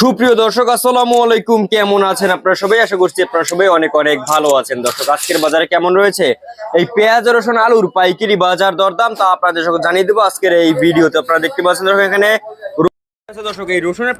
সুপ্রিয় দর্শক, আসসালামু আলাইকুম। কেমন আছেন আপনারা সবাই? আশা করছি আপনারা সবাই অনেক অনেক ভালো আছেন। দর্শক, আজকের বাজারে কেমন রয়েছে? এই পেঁয়াজ, রসুন, আলুর পাইকারি বাজার দরদাম তা আপনাদের সঙ্গে জানিয়ে দেবো আজকের এই ভিডিওতে। আপনারা দেখতে পাচ্ছেন, দর্শক, এখানে দর্শক, এই রসুনের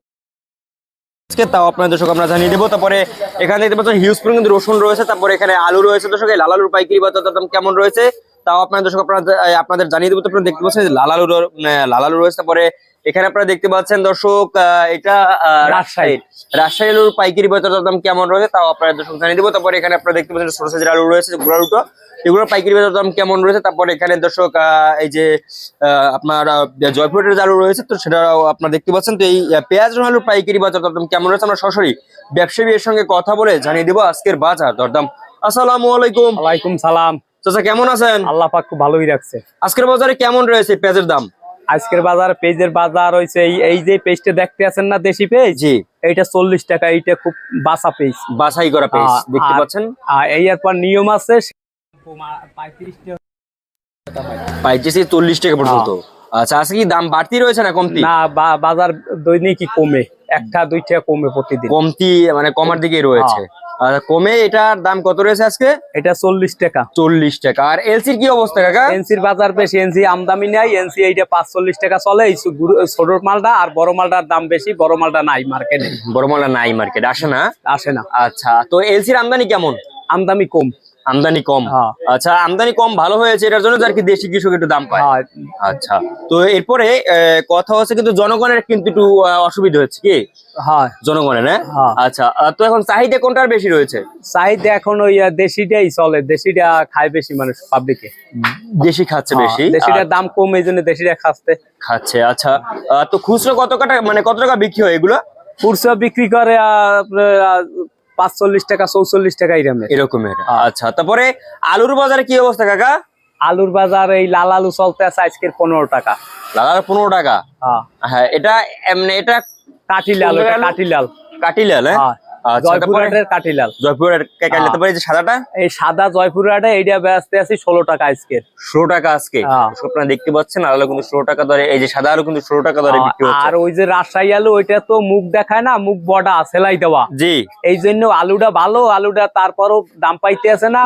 আজকে তাও আপনাদের দর্শক আমরা জানিয়ে দেবো। তারপরে এখানে দেখতে পাচ্ছেন, হিউজ রসুন রয়েছে। তারপরে এখানে আলু রয়েছে দর্শক, এই লাল আলুর পাইকারি বাজার দরদাম কেমন রয়েছে? তাও আপনাদের দর্শক আপনারা আপনাদের জানিয়ে দেবো তো আপনারা দেখতে পাচ্ছেন যে লাল আলু র- আহ, লাল আলু রয়েছে। তারপরে এখানে আপনারা দেখতে পাচ্ছেন দর্শক আহ, এটা আহ, রাজশাহী। রাজশাহী। আলুর পাইকারি বাজার দাম কেমন রয়েছে তাও আপনাদের দর্শক জানিয়ে দেবো। তারপরে এখানে আপনারা দেখতে পাচ্ছেন সাইজের আলু রয়েছে গুড় আলুটা এগুলোর পাইকারি বাজার দাম কেমন রয়েছে? তারপরে এখানে দর্শক আহ, এই যে আহ, আপনার জয়পুরের আলু রয়েছে তো সেটাও আপনারা দেখতে পাচ্ছেন। তো এই পেঁয়াজ আলুর পাইকারি বাজার দরদাম কেমন রয়েছে আমরা সরাসরি ব্যবসায়ীর সঙ্গে কথা বলে জানিয়ে দেবো আজকের বাজার দরদাম। আসসালামু আলাইকুম। ওয়ালাইকুম সালাম। চাচা কেমন আছেন? আল্লাহ পাক খুব ভালোই রাখছে। আজকের বাজারে কেমন রয়েছে পেঁয়াজের দাম? আজকের বাজার পেজের বাজার হয়েছে এই যে পেজটা দেখতে আছেন না দেশি পেজ জি। এইটা চল্লিশ টাকা এইটা খুব বাসা পেজ বাছাই করা আহ, দেখতে পাচ্ছেন? আর এই এরপর নিয়ম আছে পাইতেছি চল্লিশ টাকা পর্যন্ত। আচ্ছা আজকে কি দাম বাড়তি রয়েছে না কমতি? না বাজার দৈনিকই কমে। একটা দুইটা কমে প্রতিদিন। কমতি মানে কমার দিকে রয়েছে। আর কমে এটার দাম কত রয়েছে আজকে? এটা চল্লিশ টাকা। চল্লিশ টাকা। আর এলসির কি অবস্থা কাকা? এনসির বাজার বেশি এনসি আমদামি নাই এনসি এইটা পাঁচচল্লিশ টাকা চলে এই ছোট মালটা আর বড় মালটার দাম বেশি বড় মালটা নাই মার্কেটে বড় মালটা নাই মার্কেট আসে না? আসে না। আচ্ছা তো এলসির আমদানি কেমন? আমদামি কম। আমদানি কম। হ্যাঁ। আচ্ছা আমদানি কম ভালো হয়েছে এটার জন্য আর কি দেশি কৃষক একটু দাম পায়। হ্যাঁ, আচ্ছা তো এরপরে কথা হচ্ছে কিন্তু জনগণের কিন্তু একটু অসুবিধা হচ্ছে কি? হ্যাঁ। জনগণের হ্যাঁ। আচ্ছা তো এখন চাহিদা কোনটার বেশি রয়েছে? চাহিদা এখন ওই দেশিটাই চলে দেশিটা খায় বেশি মানুষ পাবলিকে দেশি খাচ্ছে বেশি? দেশিটার দাম কম এই জন্য দেশিটা খাচ্ছে। খাচ্ছে আচ্ছা তো খুচরো কত টাকা মানে কত টাকা বিক্রি হয় এগুলো? খুচরা বিক্রি করে পাঁচচল্লিশ টাকা চৌচল্লিশ টাকা এরকম এরকমের। আচ্ছা তারপরে আলুর বাজারে কি অবস্থা কাকা? আলুর বাজার এই লাল আলু চলতে আছে আজকের পনেরো টাকা। লাগার পনেরো টাকা? হ্যাঁ। হ্যাঁ এটা এমনি এটা কাঠি লাল ওটা লাল কাঠিলাল কাটিলাল হ্যাঁ? হ্যাঁ। জয়পুরহাটের কাঠিলাল। জয়পুরের কাটিলাল। তারপরে যে সাদাটা? এই সাদা জয়পুরহাটে এইটা বেচতে আছি ষোলো টাকা আজকে ষোলো টাকা আজকে। আপনারা দেখতে পাচ্ছেন আলু কিন্তু ষোলো টাকা দরে এই যে সাদা আলু কিন্তু ষোলো টাকা দরে বিক্রি হচ্ছে। আর ওই যে রাজশাহী আলু ওইটা তো মুখ দেখায় না মুখ বড়া সেলাই দেওয়া। জি। এই জন্য আলুটা ভালো আলুটা তারপরও দাম পাইতে আছে না